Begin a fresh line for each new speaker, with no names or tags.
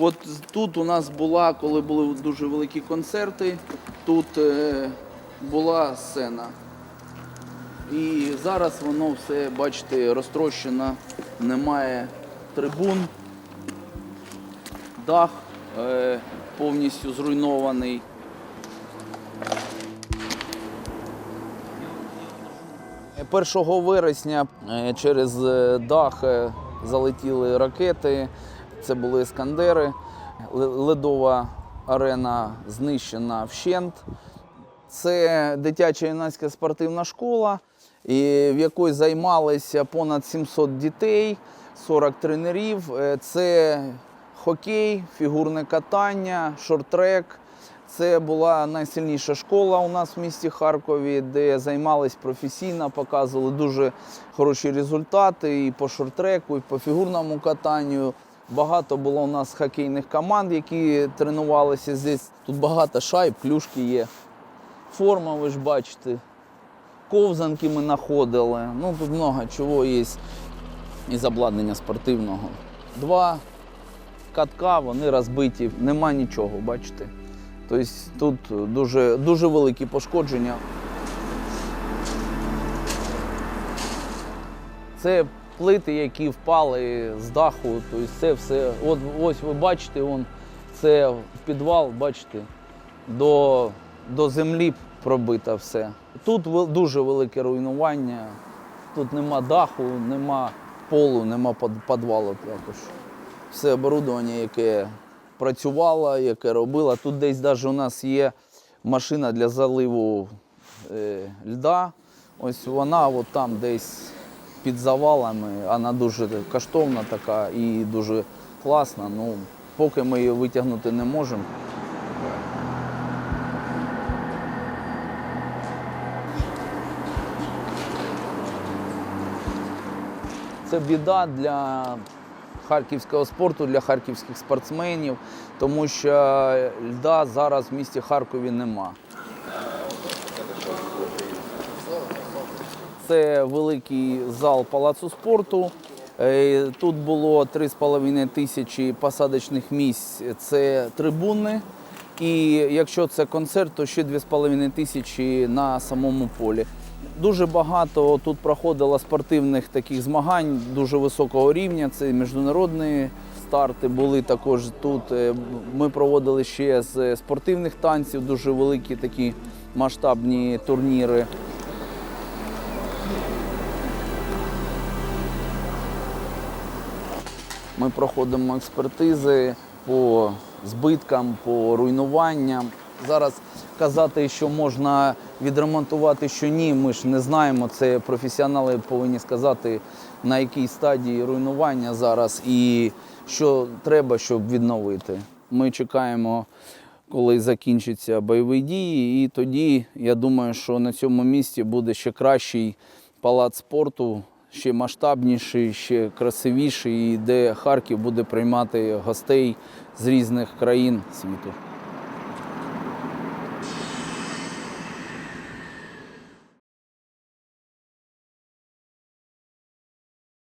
От тут у нас була, коли були дуже великі концерти, тут е, була сцена. І зараз воно все, бачите, розтрощено, немає трибун, дах е, повністю зруйнований. Е, 1 вересня через е, дах е, залетіли ракети. Це були Іскандери. Ледова арена знищена вщент. Це дитяча юнацька спортивна школа, в якій займалися понад 700 дітей, 40 тренерів. Е, Це хокей, фігурне катання, шорт-трек. Це була найсильніша школа у нас в місті Харкові, де займались професійно, показували дуже хороші результати і по шорт-треку, і по фігурному катанню. Багато було у нас хокейних команд, які тренувалися здесь. Тут багато шайб, клюшки є. Форма, ви ж бачите. Ковзанки ми знаходили. Ну, тут багато чого є із обладнання спортивного. Два катка, вони розбиті, нема нічого, бачите. Тобто тут дуже, дуже великі пошкодження. Це плити, які впали з даху. Тобто це все. От ось ви бачите, вон, це підвал, бачите, до, до землі пробито все. Тут дуже велике руйнування. Тут нема даху, нема полу, нема підвалу також. Все оборудовання, яке працювало, яке робило. Тут десь навіть у нас є машина для заливу е, льда. Ось вона от там десь під завалами. Вона дуже коштовна така і дуже класна. Ну, поки ми її витягнути не можемо. Це біда для харківського спорту, для харківських спортсменів, тому що льда зараз в місті Харкові нема. Це великий зал палацу спорту. Е, Тут було 3,5 тисячі посадочних місць. Це трибуни. І якщо це концерт, то ще 2,5 тисячі на самому полі. Дуже багато тут проходило спортивних таких змагань дуже високого рівня. Це міжнародні старти були також тут. Е, Ми проводили ще з спортивних танців дуже великі такі масштабні турніри. Ми проходимо експертизи по збиткам, по руйнуванням. Зараз казати, що можна відремонтувати, що ні, ми ж не знаємо. Це професіонали повинні сказати, на якій стадії руйнування зараз і що треба, щоб відновити. Ми чекаємо, коли закінчаться бойові дії, і тоді я думаю, що на цьому місці буде ще кращий палац спорту, ще масштабніший, ще красивіший, і де Харків буде приймати гостей з різних країн світу.